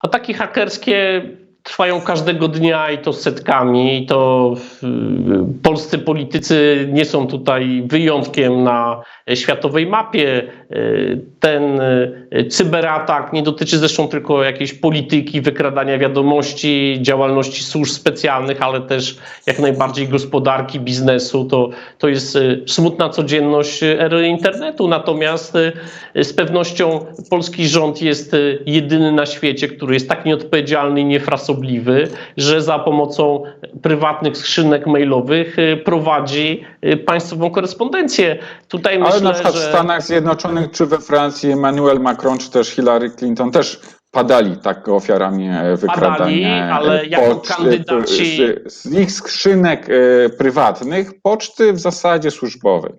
Ataki hakerskie trwają każdego dnia i to setkami. I to y, polscy politycy nie są tutaj wyjątkiem na światowej mapie. Y, Ten y, cyberatak nie dotyczy zresztą tylko jakiejś polityki, wykradania wiadomości, działalności służb specjalnych, ale też jak najbardziej gospodarki, biznesu. To, to jest y, smutna codzienność ery internetu. Natomiast y, z pewnością polski rząd jest y, jedyny na świecie, który jest tak nieodpowiedzialny i niefrasobliwy, że za pomocą prywatnych skrzynek mailowych y, prowadzi y, państwową korespondencję. Tutaj Ale myślę, na przykład że... w Stanach Zjednoczonych czy we Francji Emmanuel Macron czy też Hillary Clinton też padali tak ofiarami e, wykradania ale e, jako poczty, kandydaci- z, z ich skrzynek e, prywatnych poczty w zasadzie służbowej.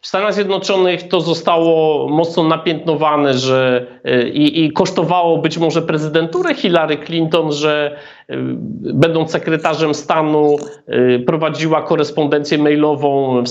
W Stanach Zjednoczonych to zostało mocno napiętnowane, że i, i kosztowało być może prezydenturę Hillary Clinton, że będąc sekretarzem stanu y, prowadziła korespondencję mailową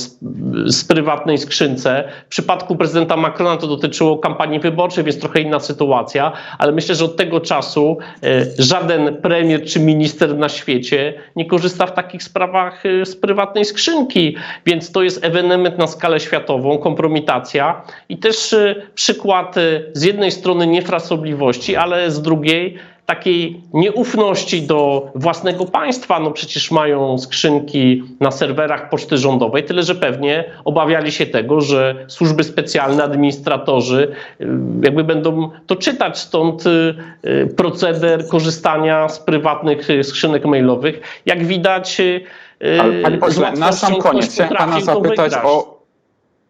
z, prywatnej skrzynce. W przypadku prezydenta Macrona to dotyczyło kampanii wyborczej, więc trochę inna sytuacja, ale myślę, że od tego czasu y, żaden premier czy minister na świecie nie korzysta w takich sprawach y, z prywatnej skrzynki, więc to jest ewenement na skalę światową, kompromitacja i też y, przykład y, z jednej strony niefrasobliwości, ale z drugiej takiej nieufności do własnego państwa. No przecież mają skrzynki na serwerach poczty rządowej, tyle że pewnie obawiali się tego, że służby specjalne, administratorzy y, jakby będą to czytać, stąd y, y, proceder korzystania z prywatnych skrzynek mailowych. Jak widać, Ale panie pośle, na sam koniec chciałem pana zapytać o.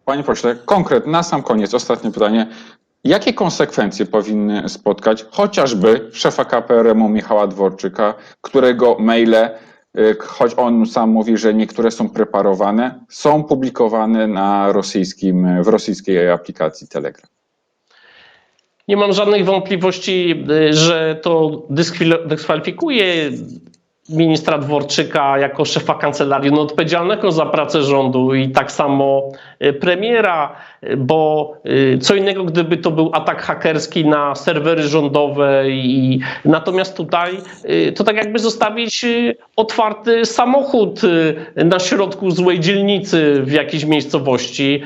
Panie pośle, konkret, na sam koniec, ostatnie pytanie. Jakie konsekwencje powinny spotkać chociażby szefa KPRM-u Michała Dworczyka, którego maile, y, choć on sam mówi, że niektóre są preparowane, są publikowane na rosyjskim, w rosyjskiej aplikacji Telegram? Nie mam żadnych wątpliwości, y, że to dyskwalifikuje ministra Dworczyka jako szefa kancelarii no, odpowiedzialnego za pracę rządu i tak samo y, premiera, y, bo y, co innego gdyby to był atak hakerski na serwery rządowe i natomiast tutaj to tak jakby zostawić otwarty samochód na środku złej dzielnicy w jakiejś miejscowości,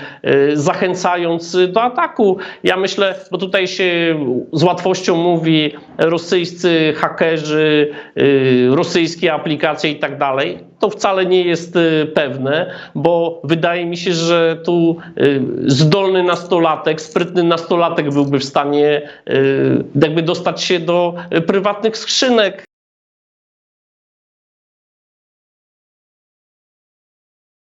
zachęcając do ataku. Ja myślę, bo tutaj się z łatwością mówi rosyjscy hakerzy, y, rosyjskie aplikacje i tak dalej. To wcale nie jest y, pewne, bo wydaje mi się, że tu y, zdolny nastolatek, sprytny nastolatek byłby w stanie y, jakby dostać się do prywatnych skrzynek